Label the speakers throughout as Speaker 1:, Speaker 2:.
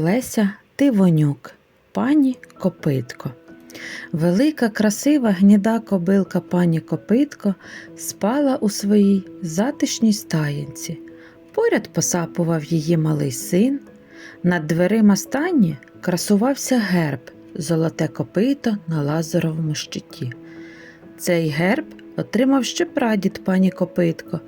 Speaker 1: Олеся Тивонюк, пані Копитко. Велика, красива гніда кобилка пані Копитко спала у своїй затишній стаєнці. Поряд посапував її малий син. Над дверима стайні красувався герб золоте копито на лазеровому щиті. Цей герб отримав ще прадід пані Копитко.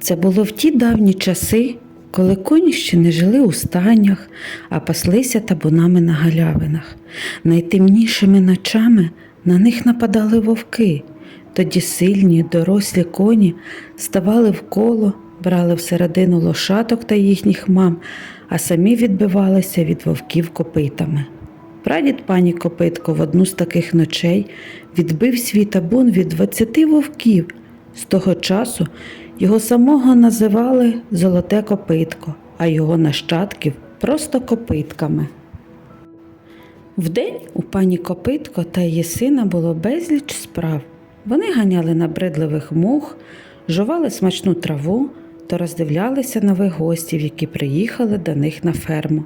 Speaker 1: Це було в ті давні часи, коли коні ще не жили у стайнях, а паслися табунами на галявинах. Найтемнішими ночами на них нападали вовки. Тоді сильні, дорослі коні ставали в коло, брали всередину лошаток та їхніх мам, а самі відбивалися від вовків копитами. Прадід пані Копитко в одну з таких ночей відбив свій табун від двадцяти вовків. З того часу його самого називали Золоте Копитко, а його нащадків просто копитками. Вдень у пані Копитко та її сина було безліч справ. Вони ганяли набридливих мух, жували смачну траву та роздивлялися нових гостів, які приїхали до них на ферму.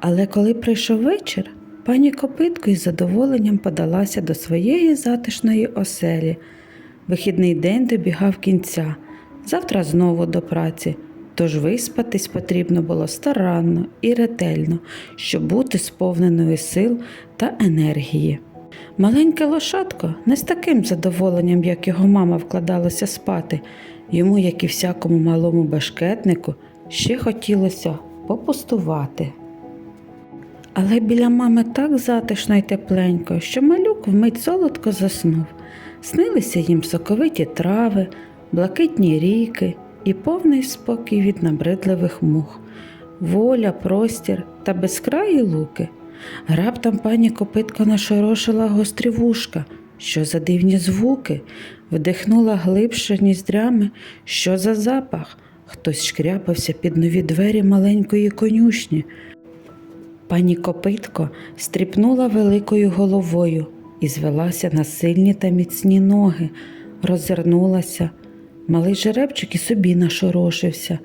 Speaker 1: Але коли прийшов вечір, пані Копитко із задоволенням подалася до своєї затишної оселі. Вихідний день добігав кінця, завтра знову до праці. Тож виспатись потрібно було старанно і ретельно, щоб бути сповненою сил та енергії. Маленьке лошадко не з таким задоволенням, як його мама вкладалася спати. Йому, як і всякому малому башкетнику, ще хотілося попустувати. Але біля мами так затишно й тепленько, що малюк вмить солодко заснув. Снилися їм соковиті трави, блакитні ріки і повний спокій від набридливих мух, воля, простір та безкраї луки. Раптом пані Копитко нашорошила гострі вушка. Що за дивні звуки? Вдихнула глибше ніздрями. Що за запах? Хтось шкряпався під нові двері маленької конюшні. Пані Копитко стріпнула великою головою і звелася на сильні та міцні ноги, роззирнулася. Малий жеребчик і собі нашорошився,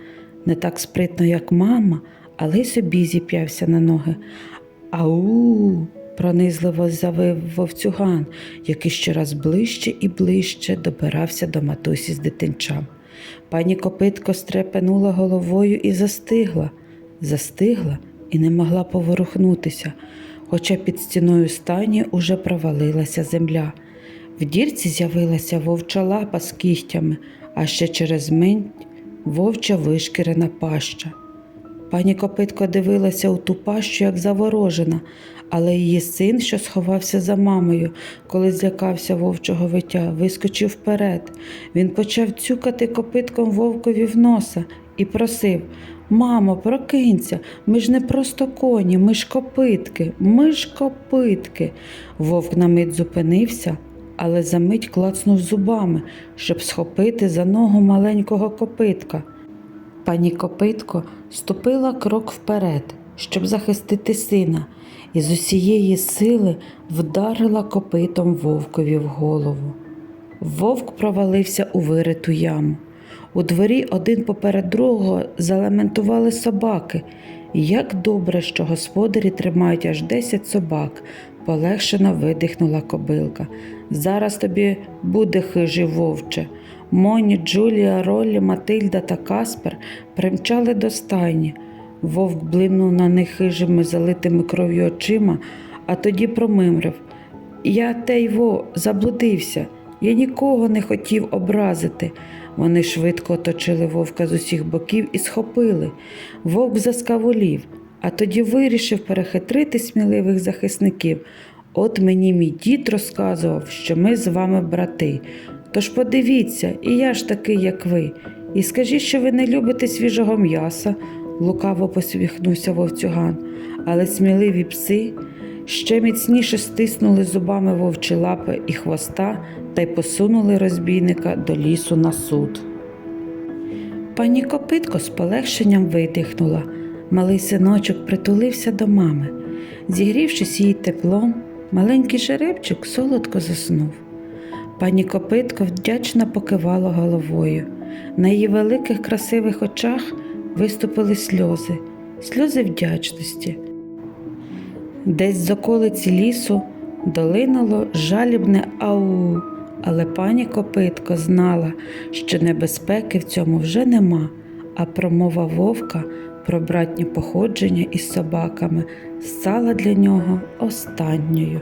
Speaker 1: не так спритно, як мама, але й собі зіп'явся на ноги. Ау. пронизливо завив вовцюган, який щораз ближче і ближче добирався до матусі з дитинчам. Пані Копитко стрепенула головою і застигла, застигла і не могла поворухнутися, хоча під стіною стайні уже провалилася земля. В дірці з'явилася вовча лапа з кігтями, а ще через мить вовча вишкірена паща. Пані Копитко дивилася у ту пащу, як заворожена, але її син, що сховався за мамою, коли злякався вовчого виття, вискочив вперед. Він почав цюкати копитком вовкові в носа і просив Мамо, прокинься, ми ж не просто коні, ми ж копитки, ми ж копитки. Вовк на мить зупинився, але за мить клацнув зубами, щоб схопити за ногу маленького копитка. Пані Копитко ступила крок вперед, щоб захистити сина, і з усієї сили вдарила копитом вовкові в голову. Вовк провалився у вириту яму. У дворі один поперед другого залементували собаки. Як добре, що господарі тримають аж десять собак, полегшено видихнула кобилка. Зараз тобі буде хижий вовче. Моні, Джулія, Роллі, Матильда та Каспер примчали до стайні. Вовк блимнув на них хижими залитими кров'ю очима, а тоді промимрив. Я тейво заблудився, я нікого не хотів образити. Вони швидко оточили вовка з усіх боків і схопили. Вовк заскаволів, а тоді вирішив перехитрити сміливих захисників. От мені мій дід розказував, що ми з вами брати. Тож подивіться, і я ж такий, як ви. І скажіть, що ви не любите свіжого м'яса, лукаво посміхнувся вовцюган, але сміливі пси ще міцніше стиснули зубами вовчі лапи і хвоста та й посунули розбійника до лісу на суд. Пані Копитко з полегшенням видихнула. Малий синочок притулився до мами. Зігрівшись її теплом, маленький жеребчик солодко заснув. Пані Копитко вдячно покивала головою. На її великих красивих очах виступили сльози. сльози вдячності. Десь з околиці лісу долинуло жалібне ау, але пані Копитко знала, що небезпеки в цьому вже нема, а промова вовка про братнє походження із собаками стала для нього останньою.